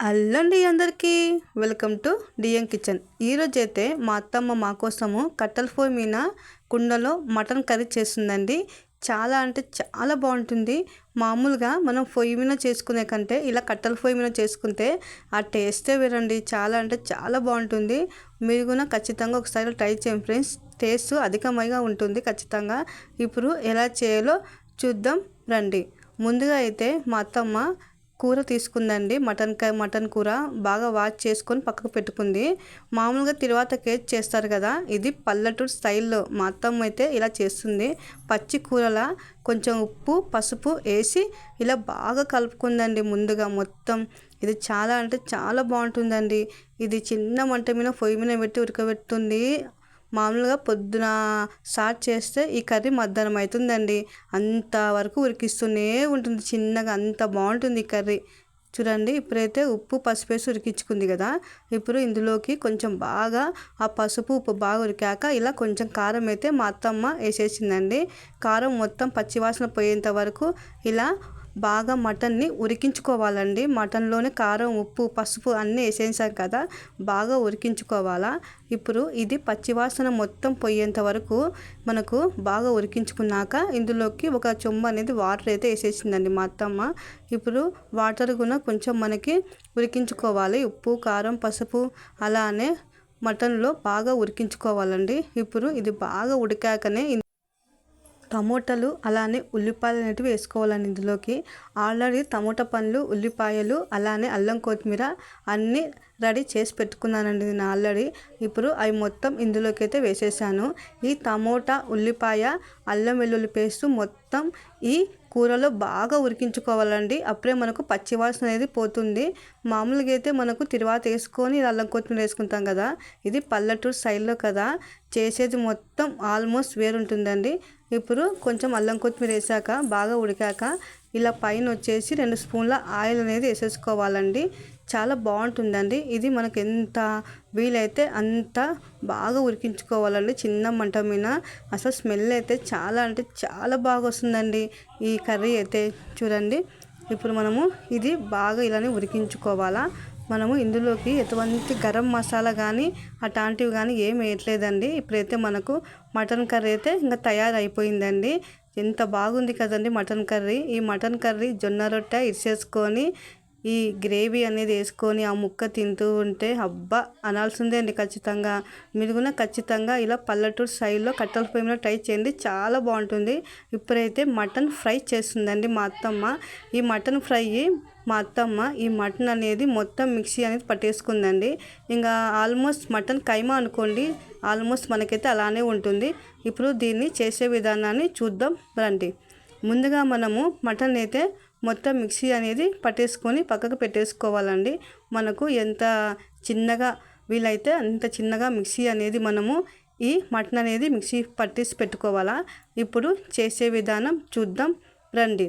అల్లండి అందరికీ. Welcome to DM kitchen. ఈరోజు అయితే మా అత్తమ్మ మా కోసము కట్టెల పొయ్యి మీద కుండలో మటన్ కర్రీ చేస్తుందండి. చాలా అంటే చాలా బాగుంటుంది. మామూలుగా మనం పొయ్యి మీద చేసుకునే కంటే ఇలా కట్టెల పొయ్యి మీద చేసుకుంటే ఆ టేస్టే వేరండి. చాలా అంటే చాలా బాగుంటుంది. మీరు కూడా ఖచ్చితంగా ఒకసారి ట్రై చేయండి ఫ్రెండ్స్. టేస్ట్ అధికమైగా ఉంటుంది ఖచ్చితంగా. ఇప్పుడు ఎలా చేయాలో చూద్దాం రండి. ముందుగా అయితే మా అత్తమ్మ కూర తీసుకుందండి. మటన్ మటన్ కూర బాగా వాష్ చేసుకొని పక్కకు పెట్టుకుంది. మామూలుగా తిరువాత కేక్ చేస్తారు కదా ఇది పల్లెటూరు స్టైల్లో మా అత్తమ్మ అయితే ఇలా చేస్తుంది. పచ్చి కూరలా కొంచెం ఉప్పు పసుపు వేసి ఇలా బాగా కలుపుకుందండి ముందుగా మొత్తం. ఇది చాలా అంటే చాలా బాగుంటుందండి. ఇది చిన్న మంట మీద పొయ్యి మీద పెట్టి ఉడకబెడుతుంది. మామూలుగా పొద్దున స్టార్ట్ చేస్తే ఈ కర్రీ మధ్యాహ్నం అవుతుందండి అంతవరకు ఉరికిస్తూనే ఉంటుంది. చిన్నగా అంత బాగుంటుంది ఈ కర్రీ. చూడండి ఇప్పుడైతే ఉప్పు పసుపు వేసి ఉరికించుకుంది కదా. ఇప్పుడు ఇందులోకి కొంచెం బాగా ఆ పసుపు ఉప్పు బాగా ఉరికాక ఇలా కొంచెం కారం అయితే మా అత్తమ్మ వేసేసిందండి. కారం మొత్తం పచ్చివాసన పోయేంత వరకు ఇలా బాగా మటన్ని ఉరికించుకోవాలండి. మటన్లోనే కారం ఉప్పు పసుపు అన్నీ వేసేసాం కదా బాగా ఉరికించుకోవాలా? ఇప్పుడు ఇది పచ్చివాసన మొత్తం పోయేంత వరకు మనకు బాగా ఉరికించుకున్నాక ఇందులోకి ఒక చొమ్మ అనేది వాటర్ అయితే వేసేసిందండి మా అత్తమ్మ. ఇప్పుడు వాటర్ కూడా కొంచెం మనకి ఉరికించుకోవాలి. ఉప్పు కారం పసుపు అలానే మటన్లో బాగా ఉరికించుకోవాలండి. ఇప్పుడు ఇది బాగా ఉడికాకనే టమోటాలు అలానే ఉల్లిపాయలు అనేటివి వేసుకోవాలండి ఇందులోకి. ఆల్రెడీ టమోటా పండ్లు ఉల్లిపాయలు అలానే అల్లం కొత్తిమీర అన్నీ రెడీ చేసి పెట్టుకున్నానండి నేను ఆల్రెడీ. ఇప్పుడు అవి మొత్తం ఇందులోకి అయితే వేసేసాను. ఈ టమోటా ఉల్లిపాయ అల్లం వెల్లుల్లి పేస్ట్ మొత్తం ఈ కూరలో బాగా ఉరికించుకోవాలండి అప్పుడే మనకు పచ్చివాసన అనేది పోతుంది. మామూలుగా అయితే మనకు తిరువాత వేసుకొని అల్లం కొత్తిమీర వేసుకుంటాం కదా. ఇది పల్లెటూరు స్టైల్లో కదా. చేసేది మొత్తం ఆల్మోస్ట్ వేరుంటుందండి. ఇప్పుడు కొంచెం అల్లం కొత్తిమీర వేసాక బాగా ఉడికాక ఇలా పైన వచ్చేసి రెండు స్పూన్ల ఆయిల్ అనేది వేసేసుకోవాలండి. చాలా బాగుంటుందండి. ఇది మనకు ఎంత వీలైతే అంత బాగా ఉడికించుకోవాలండి. చిన్న మంట మీద అసలు స్మెల్ అయితే చాలా అంటే చాలా బాగా వస్తుందండి. ఈ కర్రీ అయితే చూడండి. ఇప్పుడు మనము ఇది బాగా ఇలానే ఉడికించుకోవాలా. మనము ఇందులోకి ఎటువంటి గరం మసాలా కానీ అట్లాంటివి కానీ ఏం వేయట్లేదండి. ఇప్పుడైతే మనకు మటన్ కర్రీ అయితే ఇంకా తయారైపోయిందండి. ఎంత బాగుంది కదండి మటన్ కర్రీ. ఈ మటన్ కర్రీ జొన్న రొట్టె ఇరిసేసుకొని ఈ గ్రేవీ అనేది వేసుకొని ఆ ముక్క తింటూ ఉంటే అబ్బా అనాల్సిందే అండి ఖచ్చితంగా. మీరు కూడా ఖచ్చితంగా ఇలా పల్లెటూరు స్టైల్లో కట్టెల పొయ్యి మీద ట్రై చేయండి చాలా బాగుంటుంది. ఇప్పుడైతే మటన్ ఫ్రై చేస్తుందండి మా అత్తమ్మ. ఈ మటన్ ఫ్రై మా అత్తమ్మ ఈ మటన్ అనేది మొత్తం మిక్సీ అనేది పట్టేసుకుందండి. ఇంకా ఆల్మోస్ట్ మటన్ కైమా అనుకోండి ఆల్మోస్ట్ మనకైతే అలానే ఉంటుంది. ఇప్పుడు దీన్ని చేసే విధానాన్ని చూద్దాం రండి. ముందుగా మనము మటన్ అయితే మొత్తం మిక్సీ అనేది పట్టేసుకొని పక్కకు పెట్టేసుకోవాలండి. మనకు ఎంత చిన్నగా వీలైతే అంత చిన్నగా మిక్సీ అనేది మనము ఈ మటన్ అనేది మిక్సీ పట్టేసి పెట్టుకోవాలా. ఇప్పుడు చేసే విధానం చూద్దాం. రండి.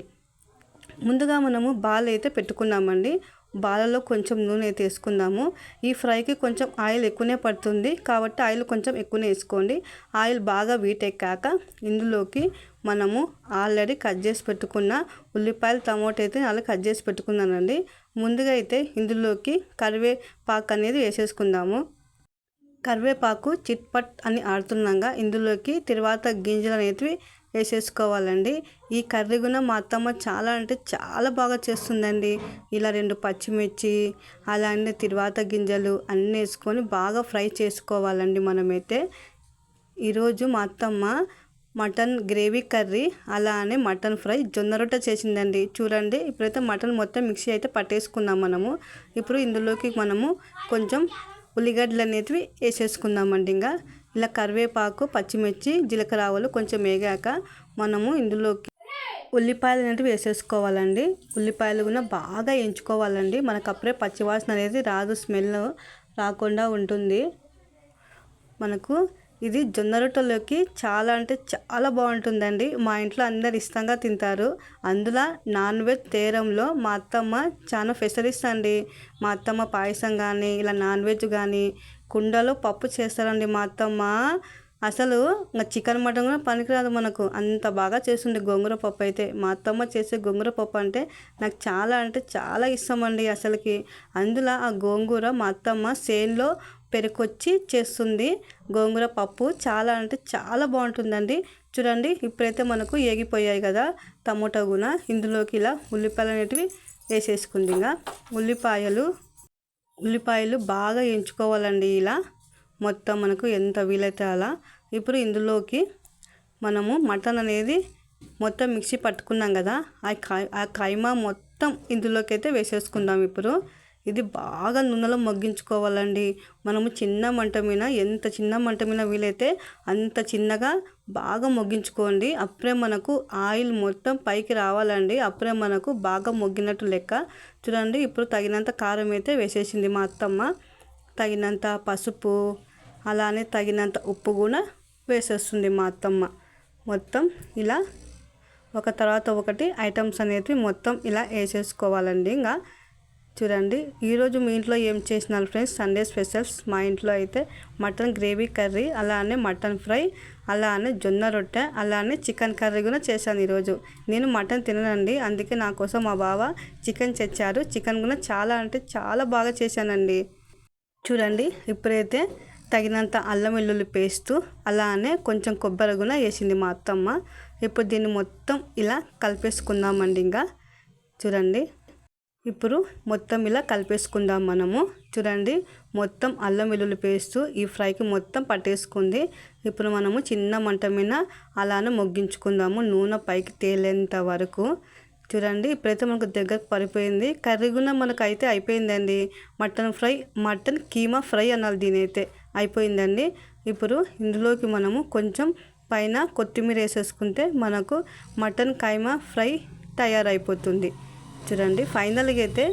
ముందుగా మనము బాల్ అయితే పెట్టుకున్నామండి. బాలలో కొంచెం నూనె అయితే వేసుకుందాము ఈ ఫ్రైకి కొంచెం ఆయిల్ ఎక్కువనే పడుతుంది. కాబట్టి ఆయిల్ కొంచెం ఎక్కువనే వేసుకోండి. ఆయిల్ బాగా వీటెక్కాక ఇందులోకి మనము ఆల్రెడీ కట్ చేసి పెట్టుకున్న ఉల్లిపాయలు టమోటా అయితే అలా కట్ చేసి పెట్టుకున్నానండి. ముందుగా అయితే ఇందులోకి కరివేపాకు అనేది వేసేసుకుందాము. కరివేపాకు చిట్పట్ అని ఆడుతున్నాగా ఇందులోకి తర్వాత గింజలు అనేవి వేసేసుకోవాలండి. ఈ కర్రీ కూడా మా అత్తమ్మ చాలా అంటే చాలా బాగా చేస్తుందండి. ఇలా రెండు పచ్చిమిర్చి అలానే తిరువాత గింజలు అన్నీ వేసుకొని బాగా ఫ్రై చేసుకోవాలండి మనమైతే. ఈరోజు మా అత్తమ్మ మటన్ గ్రేవీ కర్రీ అలానే మటన్ ఫ్రై జొన్న రొట్టె చేసిందండి. చూడండి ఇప్పుడైతే మటన్ మొత్తం మిక్సీ అయితే పట్టేసుకుందాం మనము. ఇప్పుడు ఇందులోకి మనము కొంచెం ఉల్లిగడ్డలు అనేటివి వేసేసుకుందామండి ఇంకా. ఇలా కరివేపాకు పచ్చిమిర్చి జీలకర్ర ఆవులు కొంచెం వేగాక మనము ఇందులోకి ఉల్లిపాయలు అనేవి వేసేసుకోవాలండి. ఉల్లిపాయలు కూడా బాగా ఎంచుకోవాలండి. మనకు అప్పుడే పచ్చివాసన అనేది రాదు స్మెల్ రాకుండా ఉంటుంది. మనకు ఇది జొన్న రొట్టెలోకి చాలా అంటే చాలా బాగుంటుందండి. మా ఇంట్లో అందరు ఇష్టంగా తింటారు. అందులో నాన్ వెజ్ తేరంలో మా అత్తమ్మ చాలా స్పెషలిస్ట్ అండి మా అత్తమ్మ పాయసం కానీ ఇలా నాన్ వెజ్ కానీ కుండలో పప్పు చేస్తారండి మా అత్తమ్మ. అసలు ఇంకా చికెన్ మటన్ కూడా పనికిరాదు మనకు. అంత బాగా చేస్తుంది గోంగూర పప్పు అయితే. మా అత్తమ్మ చేసే గోంగూర పప్పు అంటే నాకు చాలా అంటే చాలా ఇష్టం అండి అసలుకి. అందులో ఆ గోంగూర మా అత్తమ్మ సేన్లో పెరుకొచ్చి చేస్తుంది. గోంగూర పప్పు చాలా అంటే చాలా బాగుంటుందండి. చూడండి ఇప్పుడైతే మనకు ఏగిపోయాయి కదా టమోటా కూడా ఇందులోకి ఇలా ఉల్లిపాయలు అనేటివి వేసేసుకుంది. ఇంకా ఉల్లిపాయలు ఉల్లిపాయలు బాగా ఎంచుకోవాలండి ఇలా. మొత్తం మనకు ఎంత వీలైతే అలా. ఇప్పుడు ఇందులోకి మనము మటన్ అనేది మొత్తం మిక్సీ పట్టుకున్నాం కదా. ఆ కై ఆ కైమా మొత్తం ఇందులోకి అయితే వేసేసుకుందాం ఇప్పుడు. ఇది బాగా నూనెలో మగ్గించుకోవాలండి. మనము చిన్న మంట మీద ఎంత చిన్న మంట మీద వీలైతే అంత చిన్నగా బాగా మొగ్గించుకోండి. అప్పుడే మనకు ఆయిల్ మొత్తం పైకి రావాలండి. అప్పుడే మనకు బాగా మొగ్గినట్టు లెక్క. చూడండి ఇప్పుడు తగినంత కారం అయితే వేసేసింది మా అత్తమ్మ. తగినంత పసుపు అలానే తగినంత ఉప్పు కూడా వేసేస్తుంది మా అత్తమ్మ. మొత్తం ఇలా ఒక తర్వాత ఒకటి ఐటమ్స్ అనేవి మొత్తం ఇలా వేసేసుకోవాలండి. ఇంకా చూడండి. ఈరోజు మీ ఇంట్లో ఏం చేసినారు ఫ్రెండ్స్? Sunday specials. మా ఇంట్లో అయితే మటన్ గ్రేవీ కర్రీ అలానే మటన్ ఫ్రై అలానే జొన్న రొట్టె అలానే చికెన్ కర్రీ కూడా చేశాను ఈరోజు నేను మటన్ తిననండి. అందుకే నా కోసం మా బావ చికెన్ తెచ్చారు. చికెన్ కూడా చాలా అంటే చాలా బాగా చేశానండి. చూడండి. ఇప్పుడైతే తగినంత అల్లం వెల్లుల్లి పేస్ట్ అలానే కొంచెం కొబ్బరి కూడా వేసింది మా అత్తమ్మ. ఇప్పుడు దీన్ని మొత్తం ఇలా కలిపేసుకుందామండి ఇంకా. చూడండి. ఇప్పుడు మొత్తం ఇలా కలిపేసుకుందాం మనము. చూడండి మొత్తం అల్లం వెల్లుల్లి పేస్ట్ ఈ ఫ్రైకి మొత్తం పట్టేసుకుంది. ఇప్పుడు మనము చిన్న మంట మీద అలానే మొగ్గించుకుందాము. నూనె పైకి తేలేంత వరకు. చూడండి ఇప్పుడైతే మనకు దగ్గరకు పడిపోయింది. కర్రీ కూడా అయిపోయిందండి. Mutton fry mutton keema fry అనాలి దీని అయితే అయిపోయిందండి. ఇప్పుడు ఇందులోకి మనము కొంచెం పైన కొత్తిమీర వేసేసుకుంటే మనకు మటన్ కైమా ఫ్రై తయారైపోతుంది. చూడండి ఫైనల్గా అయితే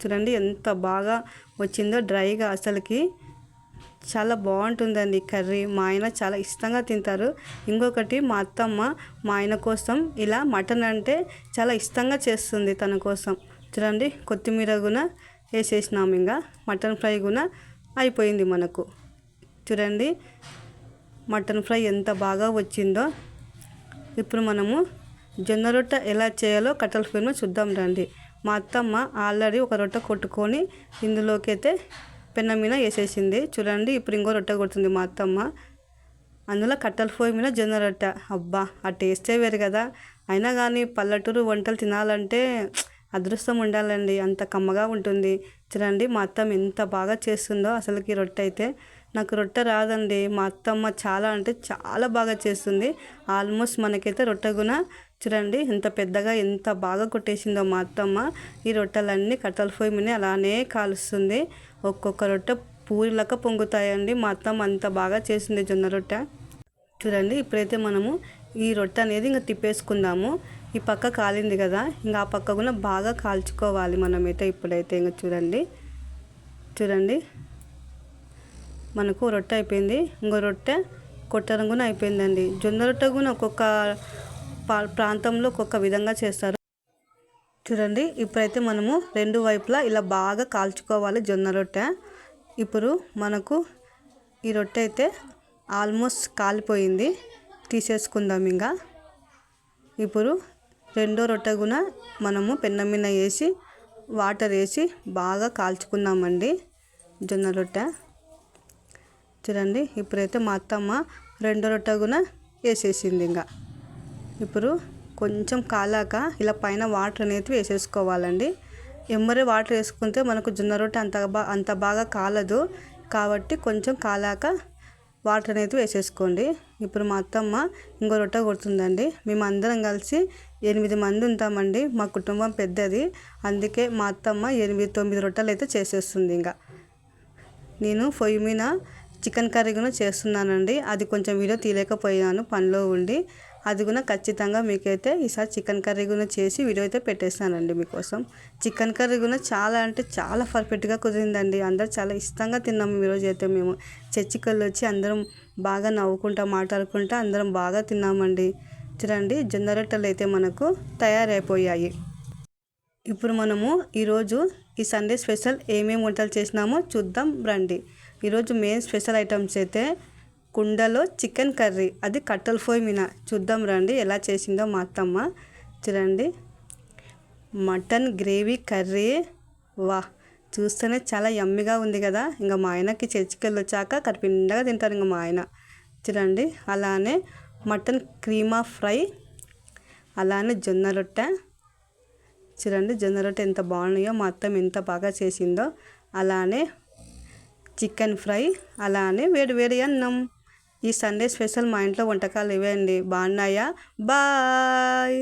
చూడండి ఎంత బాగా వచ్చిందో డ్రైగా అసలుకి. చాలా బాగుంటుందండి కర్రీ. మా ఆయన చాలా ఇష్టంగా తింటారు. ఇంకొకటి మా అత్తమ్మ మా ఆయన కోసం ఇలా మటన్ అంటే చాలా ఇష్టంగా చేస్తుంది తన కోసం. చూడండి కొత్తిమీర కూడా వేసేసినాము ఇంకా మటన్ ఫ్రై కూడా అయిపోయింది మనకు. చూడండి మటన్ ఫ్రై ఎంత బాగా వచ్చిందో. ఇప్పుడు మనము జొన్న రొట్టె ఎలా చేయాలో కట్టెల పొయ్యి చూద్దాం రండి. మా అత్తమ్మ ఆల్రెడీ ఒక రొట్టె కొట్టుకొని ఇందులోకి అయితే పెన్న మీద వేసేసింది. చూడండి ఇప్పుడు ఇంకో రొట్టె కొడుతుంది మా అత్తమ్మ. అందులో కట్టెల పొయ్యి మీద జొన్న రొట్టె అబ్బా ఆ టేస్టే వేరు కదా. అయినా కానీ పల్లెటూరు వంటలు తినాలంటే అదృష్టం ఉండాలండి. అంత కమ్మగా ఉంటుంది. చూడండి మా అత్తమ్మ ఎంత బాగా చేస్తుందో అసలుకి రొట్టె అయితే. నాకు రొట్టె రాదండి. మా అత్తమ్మ చాలా అంటే చాలా బాగా చేస్తుంది. ఆల్మోస్ట్ మనకైతే రొట్టె గుణ చూడండి ఎంత పెద్దగా ఎంత బాగా కొట్టేసిందో మా అత్తమ్మ. ఈ రొట్టెలన్నీ కట్టల పొయ్యి మీద అలానే కాలుస్తుంది. ఒక్కొక్క రొట్టె పూరిలక పొంగుతాయండి. మా అత్తమ్మ అంత బాగా చేసింది జొన్న రొట్టె. చూడండి ఇప్పుడైతే మనము ఈ రొట్టె అనేది ఇంకా తిప్పేసుకుందాము. ఈ పక్క కాలింది కదా ఇంకా ఆ పక్క కూడా బాగా కాల్చుకోవాలి మనమైతే ఇప్పుడైతే ఇంకా చూడండి. చూడండి మనకు రొట్టె అయిపోయింది. ఇంకో రొట్టె కొట్టడం కూడా అయిపోయిందండి. జొన్న రొట్టె కూడా ఒక్కొక్క ప్రాంతంలో ఒక్కొక్క విధంగా చేస్తారు. చూడండి ఇప్పుడైతే మనము రెండు వైపులా ఇలా బాగా కాల్చుకోవాలి జొన్న రొట్టె. ఇప్పుడు మనకు ఈ రొట్టె అయితే ఆల్మోస్ట్ కాలిపోయింది. తీసేసుకుందాం ఇంకా. ఇప్పుడు రెండో రొట్టె కూడా మనము పెన్నం మీద వేసి వాటర్ వేసి బాగా కాల్చుకుందామండి జొన్న రొట్టె. చూడండి ఇప్పుడైతే మా అత్తమ్మ రెండో రొట్టె కూడా వేసేసింది ఇంకా. ఇప్పుడు కొంచెం కాలాక ఇలా పైన వాటర్ అనేది వేసేసుకోవాలండి. ఎమ్మరి వాటర్ వేసుకుంటే మనకు జొన్న రొట్టె అంత బా అంత బాగా కాలదు. కాబట్టి కొంచెం కాలాక వాటర్ అనేది వేసేసుకోండి. ఇప్పుడు మా అత్తమ్మ ఇంకో రొట్టె కొడుతుందండి. మేము అందరం కలిసి ఎనిమిది మంది ఉంటామండి. మా కుటుంబం పెద్దది. అందుకే మా అత్తమ్మ ఎనిమిది తొమ్మిది రొట్టెలు అయితే చేసేస్తుంది ఇంకా. నేను పొయ్యి మీద చికెన్ కర్రీ కూడా చేస్తున్నానండి. అది కొంచెం వీడియో తీయలేకపోయాను. పనిలో ఉండి అది కూడా ఖచ్చితంగా మీకైతే ఈసారి చికెన్ కర్రీ కూడా చేసి వీడియో అయితే పెట్టేస్తానండి మీకోసం. చికెన్ కర్రీ కూడా చాలా అంటే చాలా పర్ఫెక్ట్గా కుదిరిందండి. అందరూ చాలా ఇష్టంగా తిన్నాము ఈరోజు అయితే మేము. చర్చికల్లో వచ్చి అందరం బాగా నవ్వుకుంటా మాట్లాడుకుంటా అందరం బాగా తిన్నామండి. చూడండి జొన్న రొట్టెలు అయితే మనకు తయారైపోయాయి. ఇప్పుడు మనము ఈరోజు ఈ సండే స్పెషల్ ఏమేమి వంటలు చేసినామో చూద్దాం రండి. ఈరోజు మెయిన్ స్పెషల్ ఐటమ్స్ అయితే కుండలో చికెన్ కర్రీ. అది కట్టెల పొయ్యి మీద. చూద్దాం రండి ఎలా చేసిందో మా అత్తమ్మ. చూడండి. Mutton gravy curry. వా చూస్తేనే చాలా యమ్మిగా ఉంది కదా. ఇంకా మా ఆయనకి చర్చికెళ్ళి వచ్చాక కరిపిండగా తింటారు ఇంకా మా ఆయన. చూడండి అలానే మటన్ క్రీమా ఫ్రై అలానే జొన్న రొట్టె. చూడండి జొన్న రొట్టె ఎంత బాగున్నాయో మా అత్తమ్మ ఎంత బాగా చేసిందో. అలానే చికెన్ ఫ్రై అలానే వేడి వేడి అన్నం. ఈ సండే స్పెషల్ మా ఇంట్లో వంటకాలు ఇవే అండి. బాగున్నాయా? బాయ్.